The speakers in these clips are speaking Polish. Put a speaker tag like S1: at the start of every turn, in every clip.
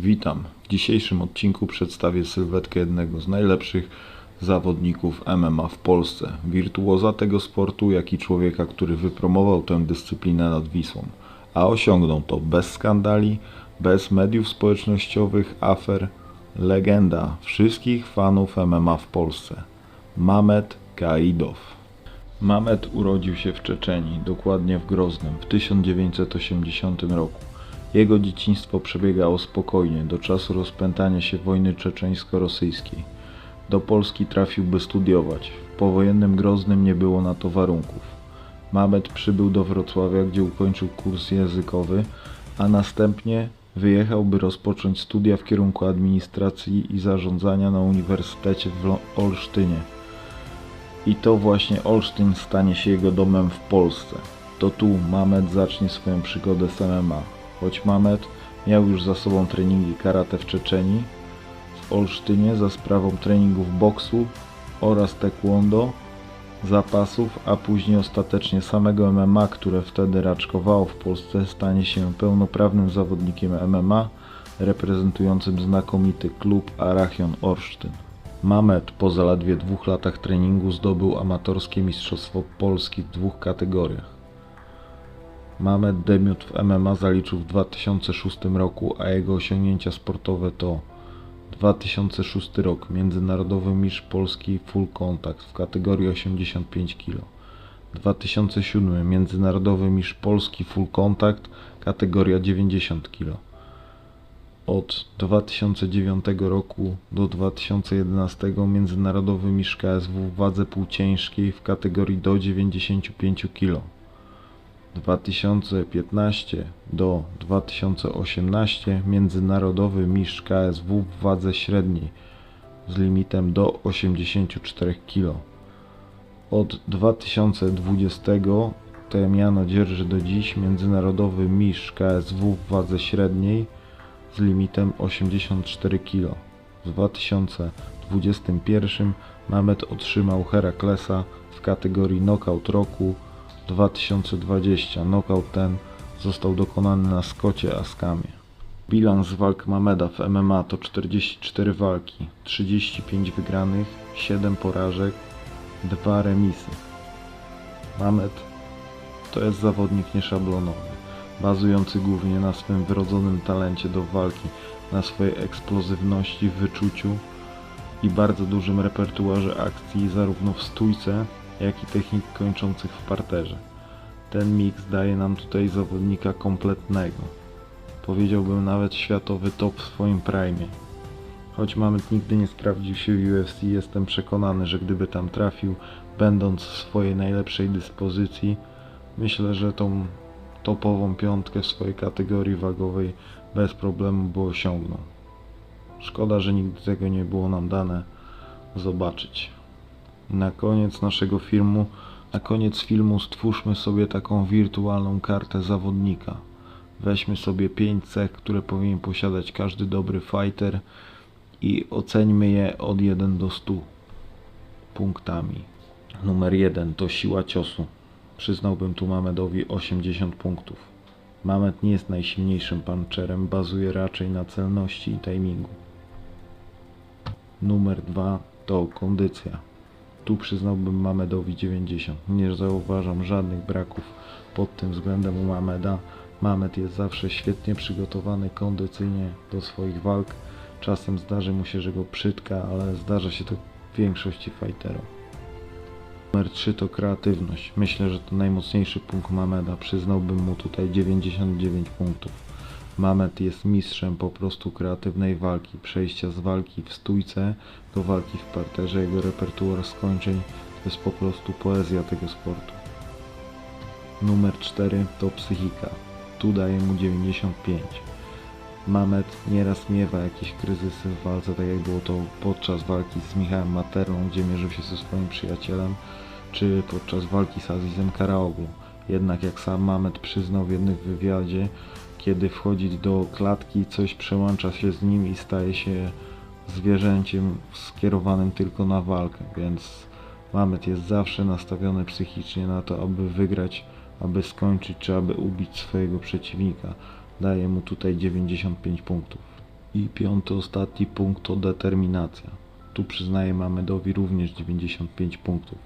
S1: Witam. W dzisiejszym odcinku przedstawię sylwetkę jednego z najlepszych zawodników MMA w Polsce. Wirtuoza tego sportu, jak i człowieka, który wypromował tę dyscyplinę nad Wisłą. A osiągnął to bez skandali, bez mediów społecznościowych, afer. Legenda wszystkich fanów MMA w Polsce. Mamet Kaidow. Mamet urodził się w Czeczenii, dokładnie w Groznem, w 1980 roku. Jego dzieciństwo przebiegało spokojnie do czasu rozpętania się wojny czeczeńsko-rosyjskiej. Do Polski trafił by studiować. W powojennym Groznym nie było na to warunków. Mamet przybył do Wrocławia, gdzie ukończył kurs językowy, a następnie wyjechał, by rozpocząć studia w kierunku administracji i zarządzania na Uniwersytecie w Olsztynie. I to właśnie Olsztyn stanie się jego domem w Polsce. To tu Mamet zacznie swoją przygodę z MMA. Choć Mamet miał już za sobą treningi karate w Czeczenii, w Olsztynie za sprawą treningów boksu oraz taekwondo, zapasów, a później ostatecznie samego MMA, które wtedy raczkowało w Polsce, stanie się pełnoprawnym zawodnikiem MMA, reprezentującym znakomity klub Arachion Olsztyn. Mamet po zaledwie dwóch latach treningu zdobył amatorskie Mistrzostwo Polski w dwóch kategoriach. Mamet debiut w MMA zaliczył w 2006 roku, a jego osiągnięcia sportowe to 2006 rok Międzynarodowy Mistrz Polski Full Contact w kategorii 85 kg. 2007 Międzynarodowy Mistrz Polski Full Contact kategoria 90 kg. Od 2009 roku do 2011 Międzynarodowy Mistrz KSW w wadze półciężkiej w kategorii do 95 kg. 2015 do 2018 Międzynarodowy Mistrz KSW w wadze średniej z limitem do 84 kg. Od 2020 te miano dzierży do dziś Międzynarodowy Mistrz KSW w wadze średniej z limitem 84 kg. W 2021 Mamet otrzymał Heraklesa w kategorii Knockout Roku 2020. Knockout ten został dokonany na Skocie Askamie. Bilans walk Mameda w MMA to 44 walki, 35 wygranych, 7 porażek, 2 remisy. Mamed to jest zawodnik nieszablonowy, bazujący głównie na swym wrodzonym talencie do walki, na swojej eksplozywności, wyczuciu i bardzo dużym repertuarze akcji zarówno w stójce, jak i technik kończących w parterze. Ten miks daje nam tutaj zawodnika kompletnego. Powiedziałbym nawet światowy top w swoim prime. Choć Mamet nigdy nie sprawdził się w UFC, jestem przekonany, że gdyby tam trafił, będąc w swojej najlepszej dyspozycji, myślę, że tą topową piątkę w swojej kategorii wagowej bez problemu by osiągnął. Szkoda, że nigdy tego nie było nam dane zobaczyć. Na koniec naszego filmu, na koniec filmu stwórzmy sobie taką wirtualną kartę zawodnika. Weźmy sobie 5 cech, które powinien posiadać każdy dobry fighter i oceńmy je od 1 do 100 punktami. Numer 1 to siła ciosu. Przyznałbym tu Mamedowi 80 punktów. Mamed nie jest najsilniejszym puncherem, bazuje raczej na celności i timingu. Numer 2 to kondycja. Tu przyznałbym Mamedowi 90. Nie zauważam żadnych braków pod tym względem u Mameda. Mamed jest zawsze świetnie przygotowany kondycyjnie do swoich walk. Czasem zdarzy mu się, że go przytka, ale zdarza się to większości fighterów. Numer 3 to kreatywność. Myślę, że to najmocniejszy punkt Mameda. Przyznałbym mu tutaj 99 punktów. Mamet jest mistrzem po prostu kreatywnej walki, przejścia z walki w stójce do walki w parterze. Jego repertuar skończeń to jest po prostu poezja tego sportu. Numer 4 to psychika. Tu daję mu 95. Mamet nieraz miewa jakieś kryzysy w walce, tak jak było to podczas walki z Michałem Materną, gdzie mierzył się ze swoim przyjacielem, czy podczas walki z Azizem Karaoglu. Jednak jak sam Mamet przyznał w jednym wywiadzie, kiedy wchodzi do klatki, coś przełącza się z nim i staje się zwierzęciem skierowanym tylko na walkę, więc Mamet jest zawsze nastawiony psychicznie na to, aby wygrać, aby skończyć, czy aby ubić swojego przeciwnika. Daję mu tutaj 95 punktów. I piąty, ostatni punkt to determinacja. Tu przyznaję Mamedowi również 95 punktów.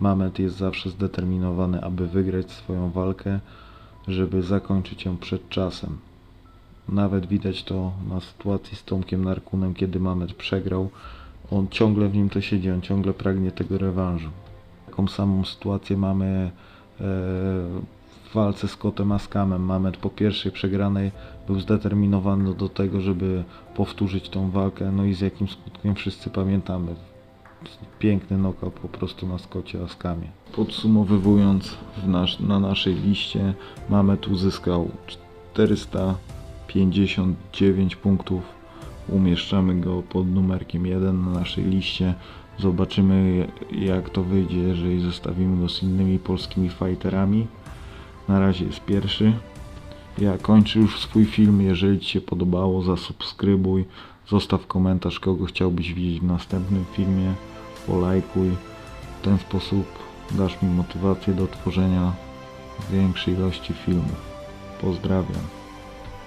S1: Mamed jest zawsze zdeterminowany, aby wygrać swoją walkę, żeby zakończyć ją przed czasem. Nawet widać to na sytuacji z Tomkiem Narkunem, kiedy Mamed przegrał. On ciągle w nim to siedzi, on ciągle pragnie tego rewanżu. Taką samą sytuację mamy e, w walce z Kotem Askamem. Mamed po pierwszej przegranej był zdeterminowany do tego, żeby powtórzyć tą walkę, no i z jakim skutkiem wszyscy pamiętamy. Piękny knockout po prostu na Skocie Askamie. Podsumowywując, w nasz, na naszej liście Mamed uzyskał 459 punktów. Umieszczamy go pod numerkiem 1 na naszej liście. Zobaczymy jak to wyjdzie, jeżeli zestawimy go z innymi polskimi fighterami. Na razie jest pierwszy. Ja kończę już swój film. Jeżeli Ci się podobało, zasubskrybuj. Zostaw komentarz, kogo chciałbyś widzieć w następnym filmie. Polajkuj. W ten sposób dasz mi motywację do tworzenia większej ilości filmów. Pozdrawiam.